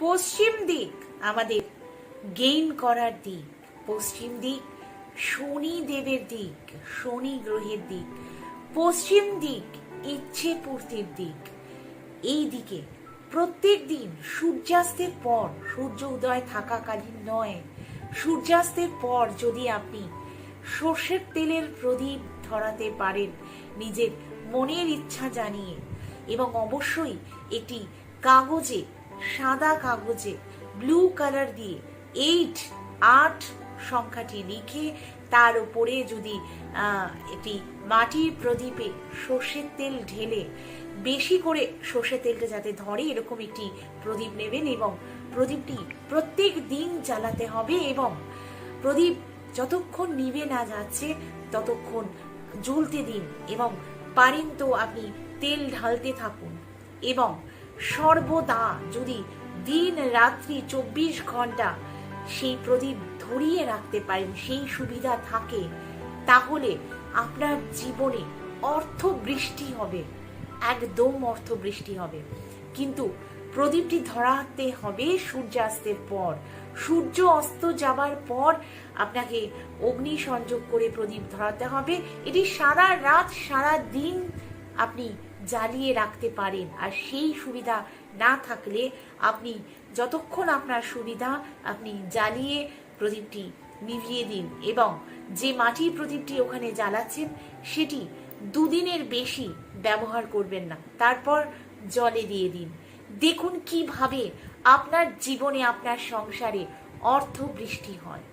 পশ্চিম দিক, আমাদের গেইন করার দিক, পশ্চিম দিক, শনি দেবের দিক, শনি গ্রহের দিক, পশ্চিম দিক, ইচ্ছে পূর্তির দিক। এই দিকে প্রত্যেক দিন সূর্যাস্তের পর, সূর্য উদয় থাকাকালীন নয়, সূর্যাস্তের পর যদি আপনি সর্ষের তেলের প্রদীপ ধরাতে পারেন, নিজের মনের ইচ্ছা জানিয়ে এবং অবশ্যই একটি কাগজে সাদা কাগজে ব্লু কালার দিয়ে এইট আট সংখ্যাটি লিখে তার উপরে যদি একটি মাটির প্রদীপে সর্ষের তেল ঢেলে বেশি করে সর্ষের তেলটা যাতে ধরে এরকম একটি প্রদীপ নেবেন এবং প্রদীপটি প্রত্যেক দিন জ্বালাতে হবে এবং প্রদীপ যতক্ষণ নিভে না যাচ্ছে ততক্ষণ জ্বলতে দিন এবং পারেন তো আপনি তেল ঢালতে থাকুন এবং সর্বদা যদি দিন রাত্রি চব্বিশ ঘণ্টা সেই প্রদীপ ধরিয়ে রাখতে পারেন, সেই সুবিধা থাকে, তাহলে আপনার জীবনে অর্থ বৃষ্টি হবে, একদম অর্থ বৃষ্টি হবে। কিন্তু প্রদীপটি ধরাতে হবে সূর্যাস্তের পর। সূর্য অস্ত যাবার পর আপনাকে অগ্নি সংযোগ করে প্রদীপ ধরাতে হবে। এটি সারা রাত, সারা দিন আপনি জ্বালিয়ে রাখতে পারেন। আর সেই সুবিধা না থাকলে আপনি যতক্ষণ আপনার সুবিধা আপনি জ্বালিয়ে প্রদীপটি নিভিয়ে দিন এবং যে মাটির প্রদীপটি ওখানে জ্বালাচ্ছেন, সেটি দুদিনের বেশি ব্যবহার করবেন না। তারপর জলে দিয়ে দিন। দেখুন কীভাবে আপনার জীবনে, আপনার সংসারে অর্থ বৃষ্টি হয়।